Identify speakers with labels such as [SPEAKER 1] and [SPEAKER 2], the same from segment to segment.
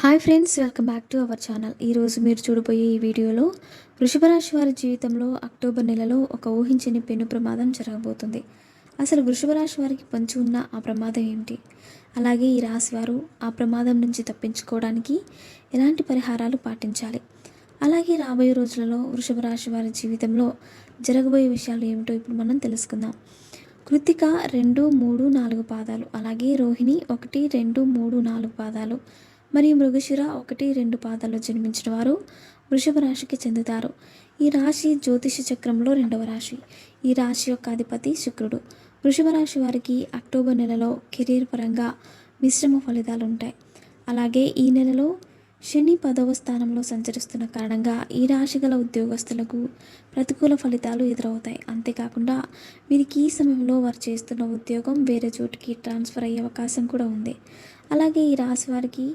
[SPEAKER 1] Hi friends welcome back to our channel. ఈరోజు మీరు చూడబోయే ఈ వీడియోలో వృషభరాశి వారి జీవితంలో అక్టోబర్ నెలలో ఒక ఊహించని పెను ప్రమాదం జరగబోతుంది. అసలు వృషభరాశి వారికి పంచి ఉన్న ఆ ప్రమాదం ఏమిటి? అలాగే ఈ రాశి వారు ఆ ప్రమాదం నుంచి తప్పించుకోవడానికి ఎలాంటి పరిహారాలు పాటించాలి? అలాగే రాబోయే రోజులలో వృషభరాశి వారి జీవితంలో జరగబోయే విషయాలు ఏమిటో ఇప్పుడు మనం తెలుసుకుందాం. కృతిక రెండు మూడు నాలుగు పాదాలు అలాగే రోహిణి ఒకటి రెండు మూడు నాలుగు పాదాలు మరియు మృగశిర ఒకటి రెండు పాదాల్లో జన్మించిన వారు వృషభ రాశికి చెందుతారు. ఈ రాశి జ్యోతిష చక్రంలో రెండవ రాశి. ఈ రాశి యొక్క అధిపతి శుక్రుడు. వృషభ రాశి వారికి అక్టోబర్ నెలలో కెరీర్ పరంగా మిశ్రమ ఫలితాలు ఉంటాయి. అలాగే ఈ నెలలో శని పదవ స్థానంలో సంచరిస్తున్న కారణంగా ఈ రాశి గల ఉద్యోగస్తులకు ప్రతికూల ఫలితాలు ఎదురవుతాయి. అంతేకాకుండా వీరికి ఈ సమయంలో వారు చేస్తున్న ఉద్యోగం వేరే చోటుకి ట్రాన్స్ఫర్ అయ్యే అవకాశం కూడా ఉంది. అలాగే ఈ రాశి వారికి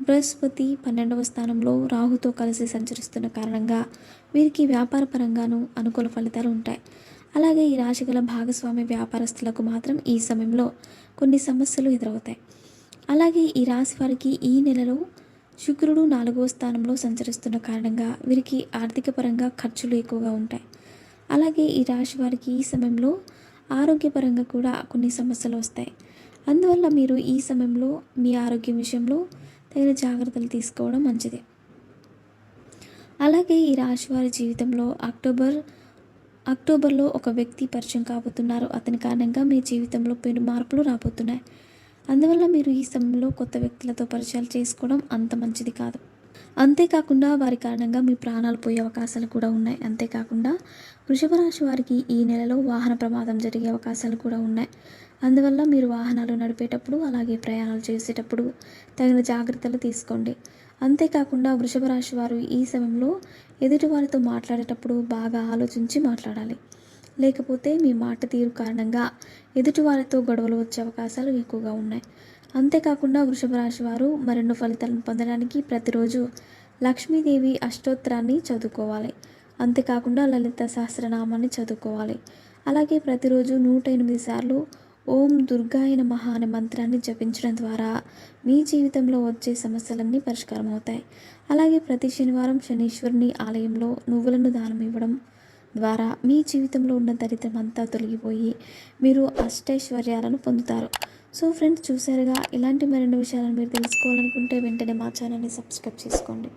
[SPEAKER 1] బృహస్పతి పన్నెండవ స్థానంలో రాహుతో కలిసి సంచరిస్తున్న కారణంగా వీరికి వ్యాపార పరంగాను అనుకూల ఫలితాలు ఉంటాయి. అలాగే ఈ రాశి గల భాగస్వామి వ్యాపారస్తులకు మాత్రం ఈ సమయంలో కొన్ని సమస్యలు ఎదురవుతాయి. అలాగే ఈ రాశి వారికి ఈ నెలలో శుక్రుడు నాలుగవ స్థానంలో సంచరిస్తున్న కారణంగా వీరికి ఆర్థిక పరంగా ఖర్చులు ఎక్కువగా ఉంటాయి. అలాగే ఈ రాశి వారికి ఈ సమయంలో ఆరోగ్యపరంగా కూడా కొన్ని సమస్యలు వస్తాయి. అందువల్ల మీరు ఈ సమయంలో మీ ఆరోగ్యం విషయంలో తగిన జాగ్రత్తలు తీసుకోవడం మంచిది. అలాగే ఈ రాశి వారి జీవితంలో అక్టోబర్ అక్టోబర్లో ఒక వ్యక్తి పరిచయం కాబోతున్నారు. అతని కారణంగా మీ జీవితంలో పెను మార్పులు రాబోతున్నాయి. అందువల్ల మీరు ఈ సమయంలో కొత్త వ్యక్తులతో పరిచయాలు చేసుకోవడం అంత మంచిది కాదు. అంతేకాకుండా వారి కారణంగా మీ ప్రాణాలు పోయే అవకాశాలు కూడా ఉన్నాయి. అంతేకాకుండా వృషభ రాశి వారికి ఈ నెలలో వాహన ప్రమాదం జరిగే అవకాశాలు కూడా ఉన్నాయి. అందువల్ల మీరు వాహనాలు నడిపేటప్పుడు అలాగే ప్రయాణాలు చేసేటప్పుడు తగిన జాగ్రత్తలు తీసుకోండి. అంతేకాకుండా వృషభ రాశి వారు ఈ సమయంలో ఎదుటి వారితో మాట్లాడేటప్పుడు బాగా ఆలోచించి మాట్లాడాలి. లేకపోతే మీ మాట తీరు కారణంగా ఎదుటి వారితో గొడవలు వచ్చే అవకాశాలు ఎక్కువగా ఉన్నాయి. అంతేకాకుండా వృషభ రాశి వారు మరెన్నో ఫలితాలను పొందడానికి ప్రతిరోజు లక్ష్మీదేవి అష్టోత్తరాన్ని చదువుకోవాలి. అంతేకాకుండా లలిత సహస్రనామాన్ని చదువుకోవాలి. అలాగే ప్రతిరోజు నూట ఎనిమిది సార్లు ఓం దుర్గాయ మహా అనే మంత్రాన్ని జపించడం ద్వారా మీ జీవితంలో వచ్చే సమస్యలన్నీ పరిష్కారం అవుతాయి అలాగే ప్రతి శనివారం శనీశ్వరుని ఆలయంలో నువ్వులను దానం ఇవ్వడం ద్వారా మీ జీవితంలో ఉన్న దరిద్రం అంతా తొలగిపోయి మీరు అష్టైశ్వర్యాలను పొందుతారు. సో ఫ్రెండ్స్ చూసారుగా ఇలాంటి మరిన్ని విషయాలను మీరు తెలుసుకోవాలనుకుంటే వెంటనే మా ఛానల్ని సబ్స్క్రైబ్ చేసుకోండి.